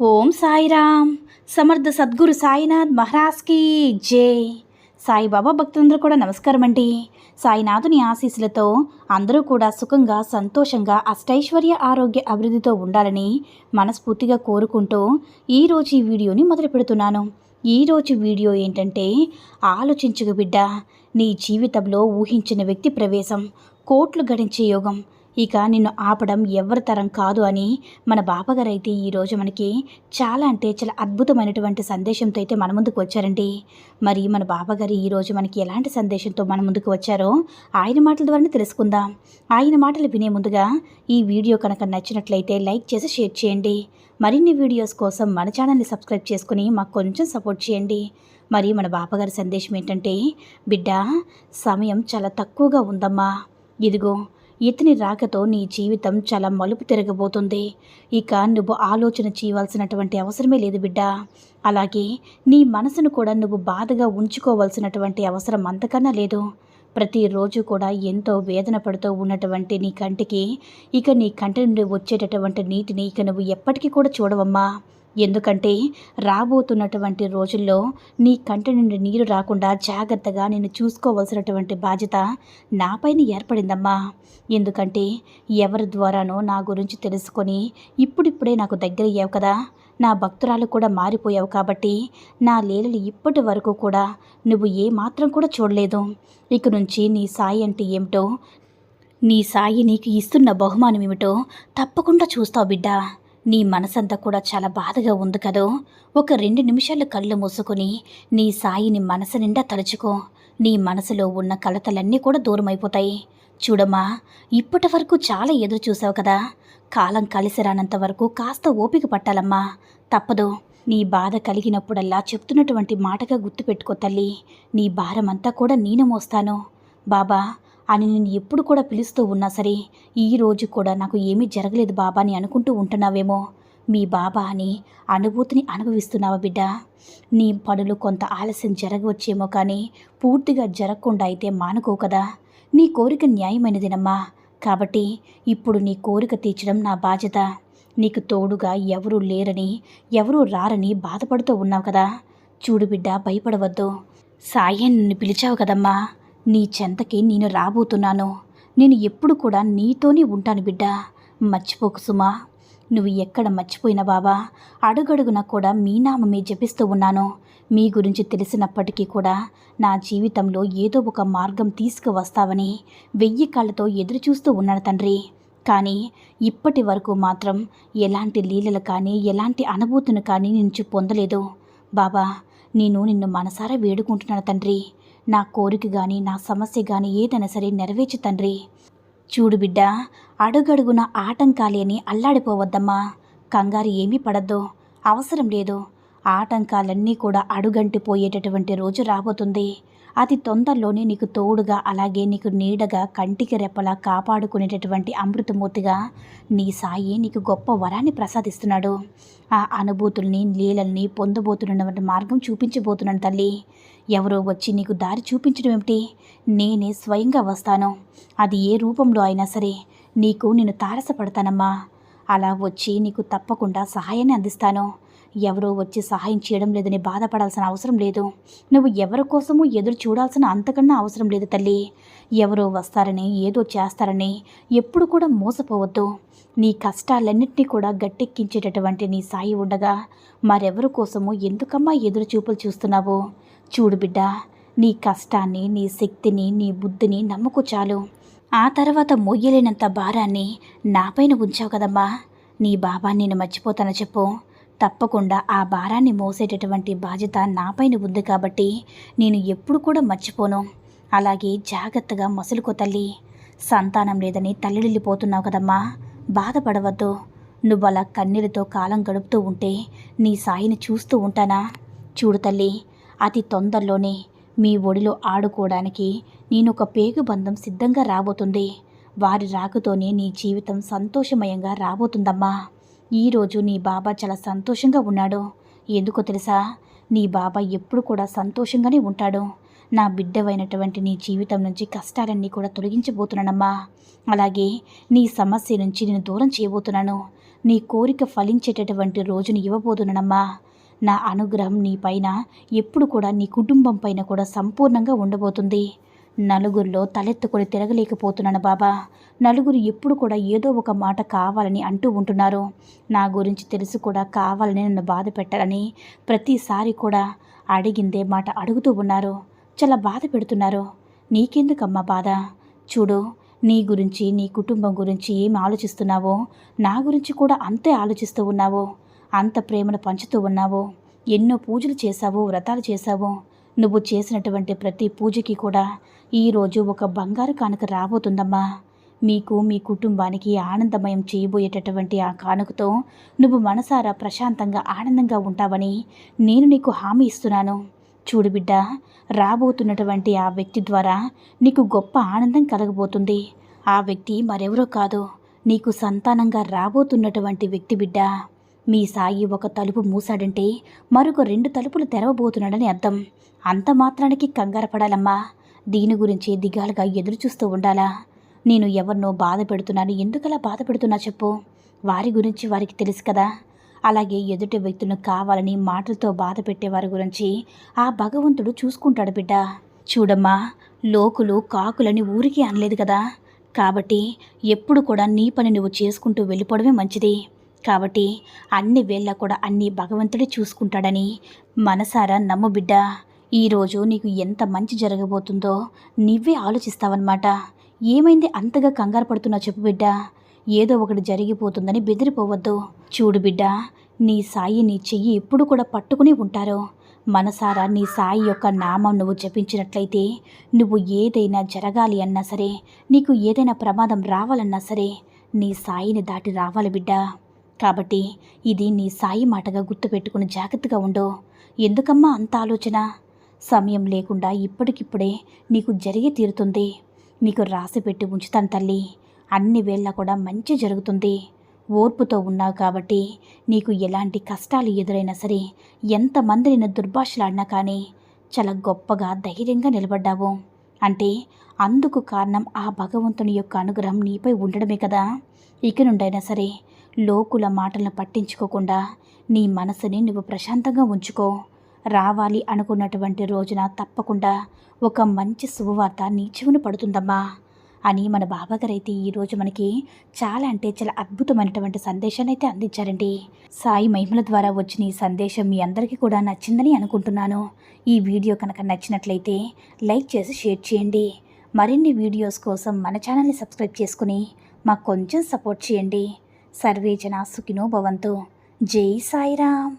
ఓం సాయిరామ్. సమర్థ సద్గురు సాయినాథ్ మహారాజ్కి జై. సాయిబాబా భక్తులందరూ కూడా నమస్కారం అండి. సాయినాథుని ఆశీస్సులతో అందరూ కూడా సుఖంగా సంతోషంగా అష్టైశ్వర్య ఆరోగ్య అభివృద్ధితో ఉండాలని మనస్ఫూర్తిగా కోరుకుంటూ ఈరోజు ఈ వీడియోని మొదలు పెడుతున్నాను. ఈరోజు వీడియో ఏంటంటే ఆలోచించుకు బిడ్డ నీ జీవితంలో ఊహించిన వ్యక్తి ప్రవేశం కోట్లు గడించే యోగం ఇక నిన్ను ఆపడం ఎవరి తరం కాదు అని మన బాబాగారు అయితే ఈరోజు మనకి చాలా అంటే చాలా అద్భుతమైనటువంటి సందేశంతో అయితే మన ముందుకు వచ్చారండి. మరి మన బాబాగారు ఈరోజు మనకి ఎలాంటి సందేశంతో మన ముందుకు వచ్చారో ఆయన మాటల ద్వారానే తెలుసుకుందాం. ఆయన మాటలు వినే ముందుగా ఈ వీడియో కనుక నచ్చినట్లయితే లైక్ చేసి షేర్ చేయండి. మరిన్ని వీడియోస్ కోసం మన ఛానల్ని సబ్స్క్రైబ్ చేసుకుని మాకు కొంచెం సపోర్ట్ చేయండి. మరి మన బాబాగారి సందేశం ఏంటంటే బిడ్డ సమయం చాలా తక్కువగా ఉందమ్మా. ఇదిగో ఇతని రాకతో నీ జీవితం చాలా మలుపు తిరగబోతుంది. ఇక నువ్వు ఆలోచన చేయవలసినటువంటి అవసరమే లేదు బిడ్డ. అలాగే నీ మనసును కూడా నువ్వు బాధగా ఉంచుకోవలసినటువంటి అవసరం అంతకన్నా లేదు. ప్రతిరోజు కూడా ఎంతో వేదన పడుతూ ఉన్నటువంటి నీ కంటికి ఇక నీ కంటి నుండి వచ్చేటటువంటి నీటిని ఇక నువ్వు ఎప్పటికీ కూడా చూడవమ్మా. ఎందుకంటే రాబోతున్నటువంటి రోజుల్లో నీ కంటి నుండి నీరు రాకుండా జాగ్రత్తగా నేను చూసుకోవలసినటువంటి బాధ్యత నాపైన ఏర్పడిందమ్మా. ఎందుకంటే ఎవరి ద్వారానో నా గురించి తెలుసుకొని ఇప్పుడిప్పుడే నాకు దగ్గర అయ్యావు కదా. నా భక్తురాలు కూడా మారిపోయావు కాబట్టి నా లీలలు ఇప్పటి వరకు కూడా నువ్వు ఏమాత్రం కూడా చూడలేదు. ఇక నుంచి నీ సాయి అంటే ఏమిటో నీ సాయి నీకు ఇస్తున్న బహుమానం ఏమిటో తప్పకుండా చూస్తావు బిడ్డా. నీ మనసంతా కూడా చాలా బాధగా ఉంది కదో. ఒక రెండు నిమిషాలు కళ్ళు మూసుకొని నీ సాయిని మనసు నిండా తలుచుకో. నీ మనసులో ఉన్న కలతలన్నీ కూడా దూరమైపోతాయి. చూడమ్మా ఇప్పటి వరకు చాలా ఎదురు చూసావు కదా. కాలం కలిసి రానంత వరకు కాస్త ఓపిక పట్టాలమ్మా. తప్పదు. నీ బాధ కలిగినప్పుడల్లా చెప్తున్నటువంటి మాటగా గుర్తుపెట్టుకో తల్లి. నీ భారమంతా కూడా నేను మోస్తాను. బాబా అని నేను ఎప్పుడు కూడా పిలుస్తూ ఉన్నా సరే ఈ రోజు కూడా నాకు ఏమీ జరగలేదు బాబా అని అనుకుంటూ ఉంటున్నావేమో. మీ బాబా అని అనుభూతిని అనుభవిస్తున్నావా బిడ్డ? నీ పనులు కొంత ఆలస్యం జరగవచ్చేమో కానీ పూర్తిగా జరగకుండా అయితే మానుకో కదా. నీ కోరిక న్యాయమైనదినమ్మా. కాబట్టి ఇప్పుడు నీ కోరిక తీర్చడం నా బాధ్యత. నీకు తోడుగా ఎవరూ లేరని ఎవరూ రారని బాధపడుతూ ఉన్నావు కదా. చూడు బిడ్డ భయపడవద్దు. సాయం నిన్ను పిలిచావు కదమ్మా. నీ చెంతకి నేను రాబోతున్నాను. నేను ఎప్పుడు కూడా నీతోనే ఉంటాను బిడ్డ. మర్చిపోకు సుమా. నువ్వు ఎక్కడ మర్చిపోయినా బాబా అడుగడుగున కూడా మీ నామమే జపిస్తూ ఉన్నాను. మీ గురించి తెలిసినప్పటికీ కూడా నా జీవితంలో ఏదో ఒక మార్గం తీసుకువస్తావని వెయ్యి కాళ్ళతో ఎదురు చూస్తూ ఉన్నాను తండ్రి. కానీ ఇప్పటి వరకు మాత్రం ఎలాంటి లీలలు కానీ ఎలాంటి అనుభూతిని కానీ నుంచి పొందలేదు. బాబా నేను నిన్ను మనసారా వేడుకుంటున్నాను తండ్రి. నా కోరిక కానీ నా సమస్య కానీ ఏదైనా సరే నెరవేర్చు తండ్రి. చూడు బిడ్డ అడుగడుగున ఆటంకాలే అని అల్లాడిపోవద్దమ్మా. కంగారు ఏమీ పడద్దు. అవసరం లేదు. ఆటంకాలన్నీ కూడా అడుగంటిపోయేటటువంటి రోజు రాబోతుంది. అతి తొందరలోనే నీకు తోడుగా అలాగే నీకు నీడగా కంటికి రెప్పలా కాపాడుకునేటటువంటి అమృతమూర్తిగా నీ సాయి నీకు గొప్ప వరాన్ని ప్రసాదిస్తున్నాడు. ఆ అనుభూతుల్ని లీలల్ని పొందబోతున్నటువంటి మార్గం చూపించబోతున్నాను తల్లి. ఎవరో వచ్చి నీకు దారి చూపించడం ఏమిటి? నేనే స్వయంగా వస్తాను. అది ఏ రూపంలో అయినా సరే నీకు నేను తారసపడతానమ్మా. అలా వచ్చి నీకు తప్పకుండా సహాయాన్ని అందిస్తాను. ఎవరో వచ్చి సహాయం చేయడం లేదని బాధపడాల్సిన అవసరం లేదు. నువ్వు ఎవరి కోసము ఎదురు చూడాల్సిన అంతకన్నా అవసరం లేదు తల్లి. ఎవరో వస్తారని ఏదో చేస్తారని ఎప్పుడు కూడా మోసపోవద్దు. నీ కష్టాలన్నింటినీ కూడా గట్టెక్కించేటటువంటి నీ సాయి ఉండగా మరెవరి కోసము ఎందుకమ్మా ఎదురు చూపులు చూస్తున్నావు? చూడు బిడ్డ నీ కష్టాన్ని నీ శక్తిని నీ బుద్ధిని నమ్ముకు చాలు. ఆ తర్వాత మొయ్యలేనంత భారాన్ని నాపైన ఉంచావు కదమ్మా. నీ బాబా నేను మర్చిపోతాను చెప్పు. తప్పకుండా ఆ భారాన్ని మోసేటటువంటి బాధ్యత నాపైన ఉంది కాబట్టి నేను ఎప్పుడు కూడా మర్చిపోను. అలాగే జాగ్రత్తగా మసులుకో తల్లి. సంతానం లేదని తల్లిడిల్లిపోతున్నావు కదమ్మా. బాధపడవద్దు. నువ్వు అలా కన్నీళ్ళతో కాలం గడుపుతూ ఉంటే నీ సాయిని చూస్తూ ఉంటానా? చూడు తల్లి అతి తొందరలోనే మీ ఒడిలో ఆడుకోవడానికి నేను ఒక పేగుబంధం సిద్ధంగా రాబోతుంది. వారి రాకతోనే నీ జీవితం సంతోషమయంగా రాబోతుందమ్మా. ఈరోజు నీ బాబా చాలా సంతోషంగా ఉన్నాడు. ఎందుకో తెలుసా? నీ బాబా ఎప్పుడు కూడా సంతోషంగానే ఉంటాడు. నా బిడ్డవైనటువంటి నీ జీవితం నుంచి కష్టాలన్నీ కూడా తొలగించబోతున్నానమ్మా. అలాగే నీ సమస్య నుంచి నేను దూరం చేయబోతున్నాను. నీ కోరిక ఫలించేటటువంటి రోజుని ఇవ్వబోతున్నానమ్మా. నా అనుగ్రహం నీ పైన ఎప్పుడు కూడా నీ కుటుంబం పైన కూడా సంపూర్ణంగా ఉండబోతుంది. నలుగురిలో తలెత్తుకొని తిరగలేకపోతున్నాను బాబా. నలుగురు ఎప్పుడు కూడా ఏదో ఒక మాట కావాలని అంటూ ఉంటున్నారు. నా గురించి తెలుసు కూడా కావాలని నన్ను బాధ పెట్టాలని ప్రతిసారి కూడా అడిగిందే మాట అడుగుతూ ఉన్నారు. చాలా బాధ పెడుతున్నారు. నీకెందుకమ్మా బాధ? చూడు నీ గురించి నీ కుటుంబం గురించి ఏం ఆలోచిస్తున్నావో నా గురించి కూడా అంతే ఆలోచిస్తూ ఉన్నావో. అంత ప్రేమను పంచుతూ ఉన్నావో. ఎన్నో పూజలు చేశావు వ్రతాలు చేశావు. నువ్వు చేసినటువంటి ప్రతి పూజకి కూడా ఈరోజు ఒక బంగారు కానుక రాబోతుందమ్మా. మీకు మీ కుటుంబానికి ఆనందమయం చేయబోయేటటువంటి ఆ కానుకతో నువ్వు మనసారా ప్రశాంతంగా ఆనందంగా ఉంటావని నేను నీకు హామీ ఇస్తున్నాను. చూడు బిడ్డ రాబోతున్నటువంటి ఆ వ్యక్తి ద్వారా నీకు గొప్ప ఆనందం కలగబోతుంది. ఆ వ్యక్తి మరెవరో కాదు నీకు సంతానంగా రాబోతున్నటువంటి వ్యక్తి బిడ్డ. మీ సాయి ఒక తలుపు మూసాడంటే మరొక రెండు తలుపులు తెరవబోతున్నాడని అర్థం. అంత మాత్రానికి కంగారపడాలమ్మా దీని గురించి దిగాలుగా ఎదురు చూస్తూ ఉండాలా? నేను ఎవరినో బాధ పెడుతున్నాను. ఎందుకలా బాధ పెడుతున్నా చెప్పు. వారి గురించి వారికి తెలుసు కదా. అలాగే ఎదుటి వ్యక్తులను కావాలని మాటలతో బాధ పెట్టేవారి గురించి ఆ భగవంతుడు చూసుకుంటాడు బిడ్డ. చూడమ్మా లోకులు కాకులని ఊరికి అనలేదు కదా. కాబట్టి ఎప్పుడు కూడా నీ పని నువ్వు చేసుకుంటూ వెళ్ళిపోవడమే మంచిది. కాబట్టి అన్ని వేళ్ళ కూడా అన్ని భగవంతుడే చూసుకుంటాడని మనసారా నమ్ము బిడ్డ. ఈరోజు నీకు ఎంత మంచి జరగబోతుందో నువ్వే ఆలోచిస్తావన్నమాట. ఏమైంది అంతగా కంగారు పడుతున్నా చెప్పు బిడ్డ. ఏదో ఒకటి జరిగిపోతుందని బెదిరిపోవద్దు. చూడు బిడ్డ నీ సాయి నీ చెయ్యి ఎప్పుడు కూడా పట్టుకుని ఉంటారు. మనసారా నీ సాయి యొక్క నామం నువ్వు జపించినట్లయితే నువ్వు ఏదైనా జరగాలి అన్నా సరే నీకు ఏదైనా ప్రమాదం రావాలన్నా సరే నీ సాయిని దాటి రావాలి బిడ్డ. కాబట్టి ఇది నీ సాయి మాటగా గుర్తుపెట్టుకుని జాగ్రత్తగా ఉండు. ఎందుకమ్మా అంత ఆలోచన? సమయం లేకుండా ఇప్పటికిప్పుడే నీకు జరిగి తీరుతుంది. నీకు రాసి పెట్టి ఉంచుతాను తల్లి. అన్ని వేళ్ళ కూడా మంచి జరుగుతుంది. ఓర్పుతో ఉన్నావు కాబట్టి నీకు ఎలాంటి కష్టాలు ఎదురైనా సరే ఎంతమంది నిన్ను దుర్భాషలాడినా కానీ చాలా గొప్పగా ధైర్యంగా నిలబడ్డావు. అంటే అందుకు కారణం ఆ భగవంతుని యొక్క అనుగ్రహం నీపై ఉండడమే కదా. ఇక నుండైనా సరే లోకుల మాటలను పట్టించుకోకుండా నీ మనసుని నువ్వు ప్రశాంతంగా ఉంచుకో. రావాలి అనుకున్నటువంటి రోజున తప్పకుండా ఒక మంచి శుభవార్త నీ చెవున పడుతుందమ్మా అని మన బాబాగారైతే ఈరోజు మనకి చాలా అంటే చాలా అద్భుతమైనటువంటి సందేశాన్ని అయితే అందించారండి. సాయి మహిమల ద్వారా వచ్చిన ఈ సందేశం మీ అందరికీ కూడా నచ్చిందని అనుకుంటున్నాను. ఈ వీడియో కనుక నచ్చినట్లయితే లైక్ చేసి షేర్ చేయండి. మరిన్ని వీడియోస్ కోసం మన ఛానల్ని సబ్స్క్రైబ్ చేసుకుని మాకు కొంచెం సపోర్ట్ చేయండి. సర్వేజన సుఖినో భవంతు. జై సాయిరామ్.